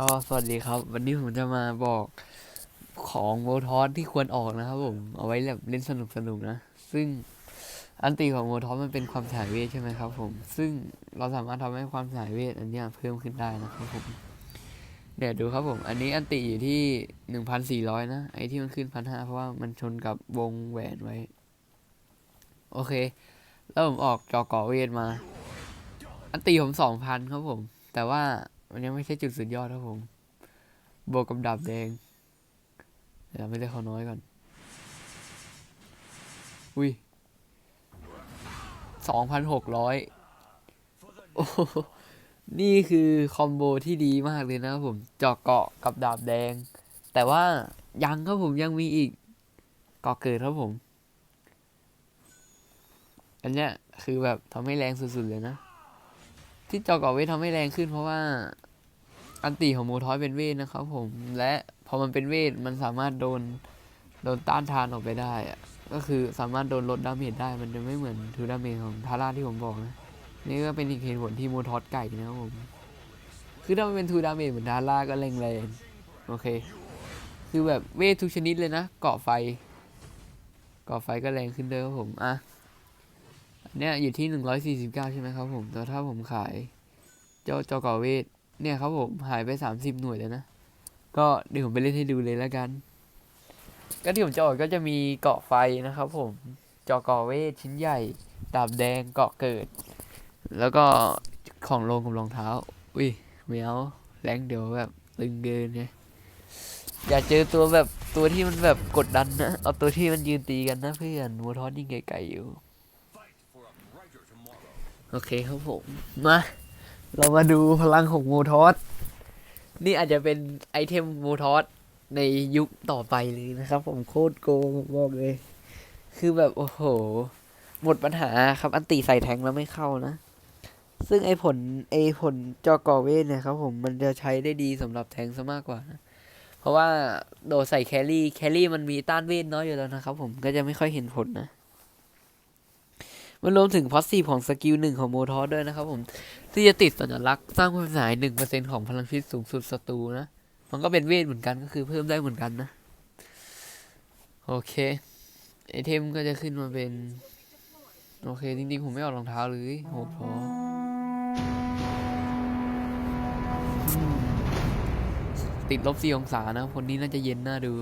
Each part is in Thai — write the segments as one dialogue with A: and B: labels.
A: ก็สวัสดีครับ วันนี้ผมจะมาบอกของโมทอสที่ควรออกนะครับผม เอาไว้แบบเล่นสนุกสนุกนะ ซึ่งอันตีของโมทอสมันเป็นความสายเวทใช่ไหมครับผม ซึ่งเราสามารถทำให้ความสายเวทอันนี้เพิ่มขึ้นได้นะครับผม เดี๋ยวดูครับผม อันนี้อันติอยู่ที่หนึ่งพันสี่ร้อยนะ ไอที่มันขึ้นพันห้าเพราะว่ามันชนกับวงแหวนไว้ โอเค แล้วผมออกจอก่อเวทมา อันตีผมสองพันครับผม แต่ว่า มันยังไม่ใช่จุดสุดยอดครับผม บวกกับดาบแดงเดี๋ยวไม่ได้เขาน้อยก่อน อุ้ยสองพันหกร้อยโอ้โหนี่คือคอมโบที่ดีมากเลยนะครับผมจาะเกาะกับดาบแดง แต่ว่ายังครับผมยังมีอีกเกาะเกิดครับผม อันเนี้ยคือแบบทำให้แรงสุดๆเลยนะ ที่จาะเกาะเวททำให้แรงขึ้นเพราะว่า อันติของโมทอยเป็นเวทนะครับผม และพอมันเป็นเวทมันสามารถโดนโดนต้านทานออกไปได้อะก็คือสามารถโดนลดดาเมจได้มันจะไม่เหมือนทูดาเมจของทาร่าที่ผมบอกนะนี่ก็เป็นอีกเหตุผลที่โมทอสไก่นะครับผม คือถ้ามันเป็นทูดาเมจเหมือนทาร่าก็แรงแรงโอเค คือแบบเวททุกชนิดเลยนะเกาะไฟเกาะไฟก็แรงขึ้นด้วยครับผมอะเนี้ยอยู่ที่หนึ่งร้อยสี่สิบเก้าใช่ไหมครับผมแต่ถ้าผมขายเจ้าเจ้าเกาะเวท เนี่ยครับผมหายไปสามสิบหน่วยเลยนะ ก็เดี๋ยวผมไปเล่นให้ดูเลยแล้วกัน ก็ที่ผมจะออกก็จะมีเกาะไฟนะครับผมจาะเกาะเวทชิ้นใหญ่ ดาบแดงเกาะเกิด แล้วก็ของลงกับรองเท้า อุ้ยไม่เอาแรงเดี๋ยวแบบตึงเกินไงอย่าเจอตัวแบบตัวที่มันแบบกดดันนะ เอาตัวที่มันยืนตีกันนะเพื่อนวัวทอสยิงไกลๆอยู่ โอเคครับผม มา เรามาดูพลังของโมทอสนี่อาจจะเป็นไอเทมโมทอสในยุคต่อไปเลยนะครับ ผมโคตรโกงมบอกเลย คือแบบโอ้โห หมดปัญหาครับ อันตีใส่แทงแล้วไม่เข้านะ ซึ่งไอผลไอผลจอกอเวทเนี่ยครับผมมันจะใช้ได้ดีสำหรับแทงซะมากกว่านะเพราะว่าโดดใส่แครี่แครี่มันมีต้านเวทน้อยอยู่แล้วนะครับผมก็จะไม่ค่อยเห็นผลนะ มันรวมถึงพอสซีฟของสกิลหนึ่งของโมทอสด้วยนะครับผมที่จะติดสัญลักษณ์สร้างความเสียหายหนึ่งเปอร์เซ็นของพลังพิษสูงสุดศัตรูนะ มันก็เป็นเวทเหมือนกันก็คือเพิ่มได้เหมือนกันนะ โอเค ไอเทมก็จะขึ้นมาเป็น โอเค จริงๆ ผมไม่ออกรองเท้าเลยโหพอติดลบสี่องศานะคนนี้น่าจะเย็นน่าดู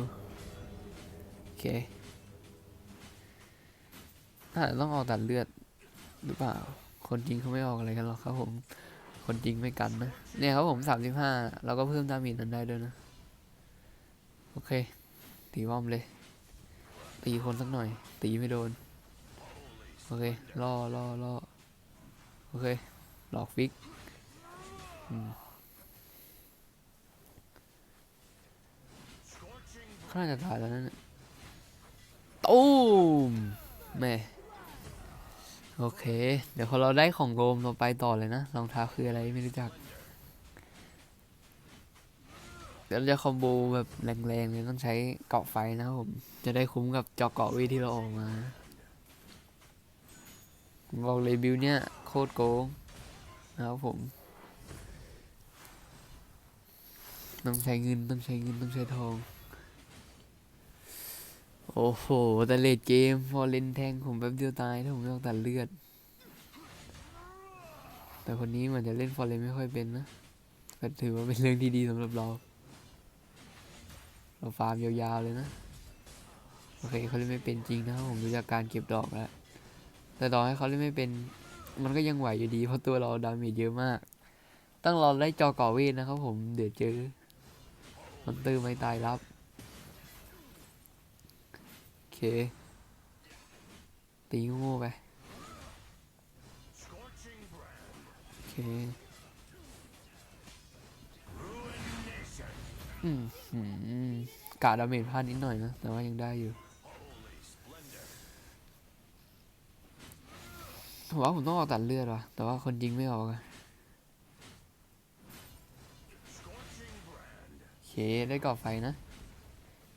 A: โอเค น่าจะต้องออกตัดเลือดหรือเปล่า คนจริงเขาไม่ออกอะไรกันหรอกครับผม คนจริงไม่กันนะ เนี่ยครับผมสามสิบห้าเราก็เพิ่มดามจนั้นได้ด้วยนะ โอเค ตีวอมเลย ตีคนสักหน่อย ตีไม่โดน โอเค ล่อล่อล่อโอเค หลอกฟิกเขาน่าจะตายแล้วนั่นน่ะตูมแม่ โอเค เดี๋ยวพอเราได้ของโรมเราไปต่อเลยนะรองเท้าคืออะไรไม่รู้จัก เดี๋ยวจะคอมโบแบบแรงๆเลยต้องใช้เกาะไฟนะครับผม จะได้คุ้มกับจอเกาะวทที่เราออกมา บอกเลยบิวเนี่ยโคตรโกงนะครับผม ต้องใช้เงินต้องใช้เงินต้องใช้ทอง โอ้โหแต่เลดเกม พอเล่นแทงผมแป๊บเดียวตายถ้าผมไม่ต้องตัดเลือด แต่คนนี้เหมือนจะเล่นฟอร์เรนไม่ค่อยเป็นนะก็ถือว่าเป็นเรื่องที่ดีสำหรับเรา เราฟาร์มยาวๆเลยนะ โอเคเขาเล่นไม่เป็นจริงนะผมดูจากการเก็บดอกแล้ว แต่ต่อให้เขาเล่นไม่เป็น มันก็ยังไหวอยู่ดี เพราะตัวเราดาเมจเยอะมาก ต้องรอได้จอก่อเวทนะครับผม เดี๋ยวเจอมันตื้อไม่ตายรับ ตีโง่ไป โอเค อืมกาดาเมจพลาดนิดหน่อยนะ แต่ว่ายังได้อยู่ผมว่าผมต้องออกตัดเลือดว่ะ แต่ว่าคนยิงไม่ออกอะโอเค ได้กรอไฟนะ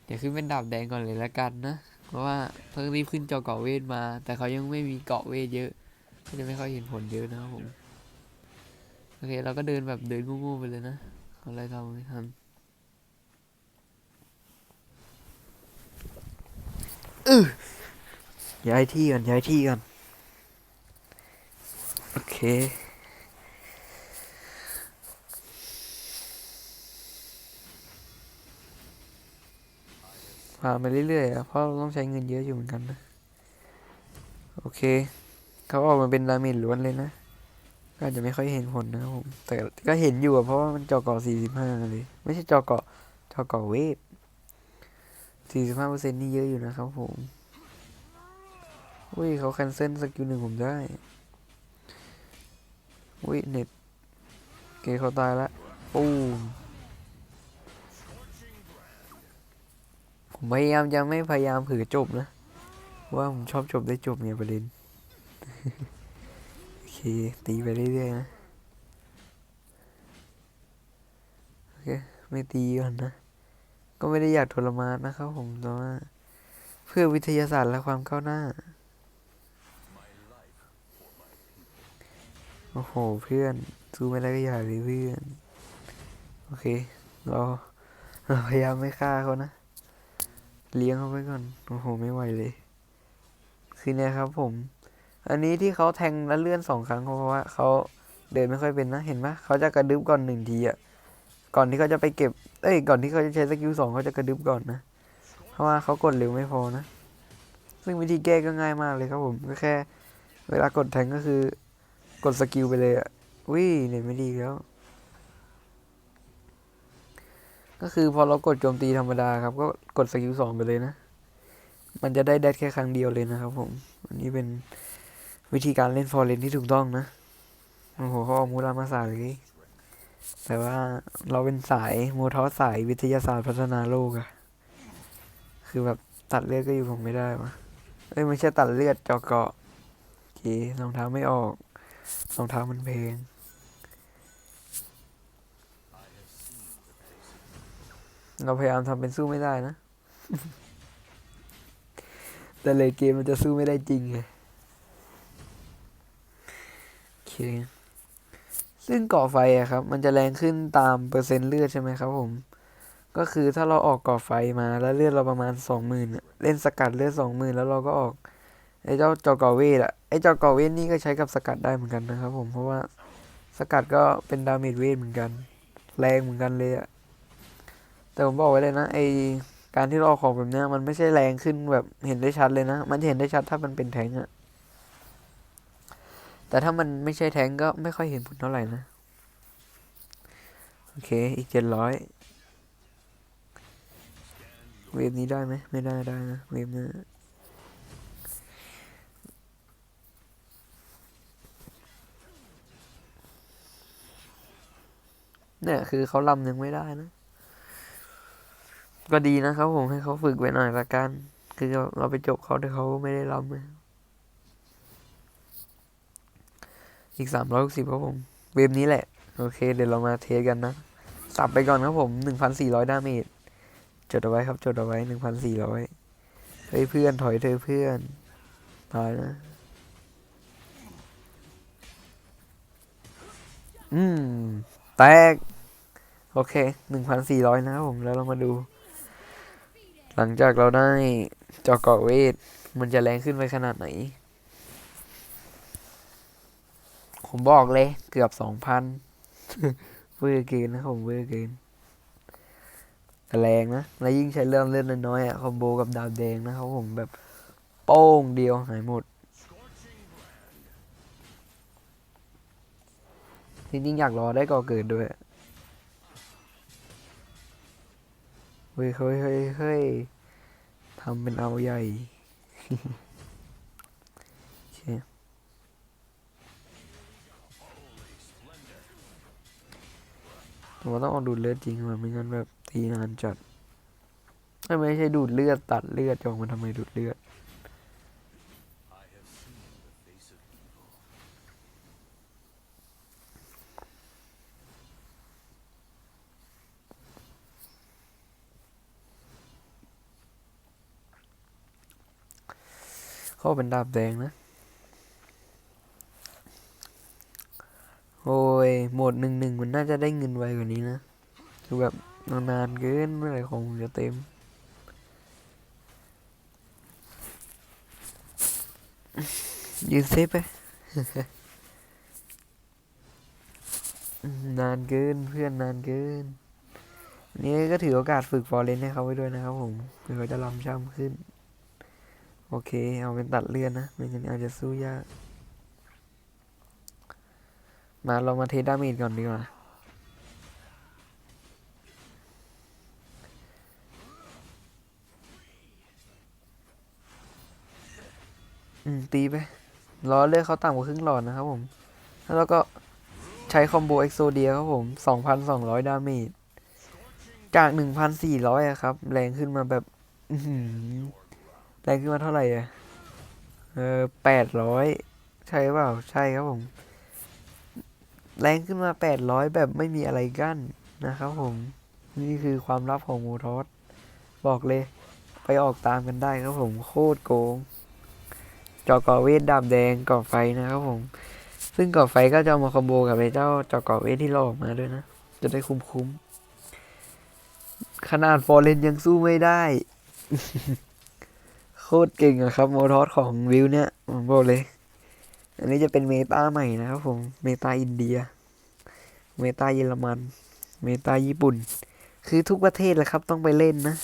A: เดี๋ยวขึ้นเป็นดาบแดงก่อนเลยละกันนะ เพราะว่าเพิ่งรีบขึ้นจอเกาะเวทมา แต่เขายังไม่มีเกาะเวทเยอะ ก็จะไม่ค่อยเห็นผลเยอะนะครับผม โอเค เราก็เดินแบบเดินงูๆไปเลยนะอะไรทำไม่ทันอือย้ายที่ก่อนย้ายที่ก่อนโอเค พาไปเรื่อยๆเพราะเราต้องใช้เงินเยอะอยู่เหมือนกันนะ โอเค เขาออกมาเป็นดาเมจล้วนเลยนะก็อาจจะไม่ค่อยเห็นผลนะครับผม แต่ก็เห็นอยู่เพราะว่ามันจอเกาะ45 เลย ไม่ใช่จอเกาะจอเกาะเวท45เปอร์เซ็นต์นี่เยอะอยู่นะครับผมอุ้ยเขาแคนเซิลสกิลหนึ่งผมได้อุ้ยเน็ตเคเขาตายละปูม ผมพยายามจะไม่พยายามผือจบนะ ว่าผมชอบจบได้จบเนี่ยประเด็นโอเค ตีไปเรื่อยๆนะ โอเค ไม่ตีก่อนนะ ก็ไม่ได้อยากทรมานนะครับผมแต่ว่าเพื่อวิทยาศาสตร์และความก้าวหน้า โอ้โห เพื่อนสู้ไม่ได้ก็อย่าเลยเพื่อน โอเค เราเราพยายามไม่ฆ่าเขานะ เลี้ยงเขาไว้ก่อน โอ้โห ไม่ไหวเลย คือเนี่ยครับผม อันนี้ที่เขาแทงแล้วเลื่อนสองครั้งเพราะว่าเขาเดินไม่ค่อยเป็นนะ เห็นไหมเขาจะกระดึบก่อนหนึ่งทีอะก่อนที่เขาจะไปเก็บ เอ้ย ก่อนที่เขาจะใช้สกิลสองเขาจะกระดึบก่อนนะ เพราะว่าเขากดเร็วไม่พอนะ ซึ่งวิธีแก้ก็ง่ายมากเลยครับผม ก็แค่ เวลากดแทงก็คือ กดสกิลไปเลยอะวิเน็ตไม่ดีแล้ว ก็คือพอเรากดโจมตีธรรมดาครับ ก็กดสกิลสองไปเลยนะ มันจะได้แดดแค่ครั้งเดียวเลยนะครับผม อันนี้เป็นวิธีการเล่นฟอร์เรนที่ถูกต้องนะ โอ้โหเขาเอามูรามาสาเลย แต่ว่าเราเป็นสายโมทอสสายวิทยาศาสตร์พัฒนาโลกอะคือแบบตัดเลือดก็อยู่ผมไม่ได้วะเอ้ยไม่ใช่ตัดเลือดจาะเกาะโอเครองเท้าไม่ออกรองเท้ามันเพลง เราพยายามทำเป็นสู้ไม่ได้นะ แต่เลยเกมมันจะสู้ไม่ได้จริงไงโอเคซึ่งกาะไฟอะครับ มันจะแรงขึ้นตามเปอร์เซ็นต์เลือดใช่ไหมครับผม ก็คือถ้าเราออกกาะไฟมาแล้วเลือดเราประมาณสองหมื่นเล่นสกัดเลือดสองหมื่นแล้วเราก็ออกไอ้เจ้าจอกาะเวทอะไอ้จอกาะเวทนี่ก็ใช้กับสกัดได้เหมือนกันนะครับผมเพราะว่าสกัดก็เป็นดาเมจเวทเหมือนกัน แรงเหมือนกันเลยอะ แต่ผมบอกไว้เลยนะไอการที่เราออกของแบบเนี้ยมันไม่ใช่แรงขึ้นแบบเห็นได้ชัดเลยนะ มันจะเห็นได้ชัดถ้ามันเป็นแทงอะแต่ถ้ามันไม่ใช่แทงก็ไม่ค่อยเห็นผลเท่าไหร่นะ โอเค อีกเจ็ดร้อยเวฟนี้ได้ไหมไม่ได้ได้นะเวฟนี้เนี่ยคือเขาลำยังไม่ได้นะ ก็ดีนะครับผมให้เขาฝึกไว้หน่อยละกัน คือเราไปจบเขาแต่เขาไม่ได้ลำเลยอีกสามร้อยหกสิบครับผม เวฟนี้แหละ โอเค เดี๋ยวเรามาเทสกันนะ สับไปก่อนครับผมหนึ่งพันสี่ร้อยดาเมจจดเอาไว้ครับจดเอาไว้หนึ่งพันสี่ร้อยเฮ้ยเพื่อนถอยเธอเพื่อนตายนะอืม แตก โอเคหนึ่งพันสี่ร้อยนะครับผมแล้วเรามาดู หลังจากเราได้จอเกาะเวท มันจะแรงขึ้นไปขนาดไหน ผมบอกเลย เกือบสองพันเวอร์เกินนะครับผมเวอร์เกินแต่แรงนะ แล้วยิ่งใช้เรื่องเล่นน้อยๆอะคอมโบกับดาบแดงนะครับผมแบบโป้งเดียวหายหมด จริงๆ อยากรอได้ก่อเกิดด้วย เฮ้ยเฮ้ยเฮ้ยเฮ้ยทำเป็นเอาใหญ่โอเคผมต้องเอาดูดเลือดจริงมาไม่งั้นแบบตีนานจัดไม่ใช่ดูดเลือดตัดเลือดจองมันทำไมดูดเลือด เขาเป็นดาบแดงนะ โอ้ยโหมดหนึ่งหนึ่งมันน่าจะได้เงินไวกว่านี้นะคือแบบนานเกินเมื่อไหร่ของจะเต็ม ยืนเซฟไป นานเกินเพื่อนนานเกิน นี่ก็ถือโอกาสฝึกฟอร์เรนให้เขาไว้ด้วยนะครับผมเพื่อเขาจะลำช่ำขึ้น โอเค เอาเป็นตัดเลื่อนนะ ไม่งั้นอาจจะสู้ยาก มาเรามาเทดาเมจก่อนดีกว่า อืม ตีไปรอเลือกเขาต่ำกว่าครึ่งหลอดนะครับผม แล้วก็ใช้คอมโบเอ็กโซเดียครับผม 2,200 ดาเมจ จาก 1,400อะครับ แรงขึ้นมาแบบ อื แรงขึ้นมาเท่าไหร่อะเออ800ใช่เปล่า ใช่ครับผม แรงขึ้นมา800แบบไม่มีอะไรกั้นนะครับผม นี่คือความลับของโมทอสบอกเลย ไปออกตามกันได้ครับผมโคตรโกง จอกอเวทดาบแดงก่อไฟนะครับผม ซึ่งก่อไฟก็จะเอามาคอมโบกับไอ้เจ้าจอกอเวทที่เราออกมาด้วยนะ จะได้คุ้มคุ้มขนาดฟอร์เรนยังสู้ไม่ได้ โคตรเก่งอะครับโมทอสของวิวเนี่ยผมบอกเลย อันนี้จะเป็นเมตาใหม่นะครับผม เมตาอินเดีย เมตาเยอรมัน เมตาญี่ปุ่น คือทุกประเทศแหละครับต้องไปเล่นนะ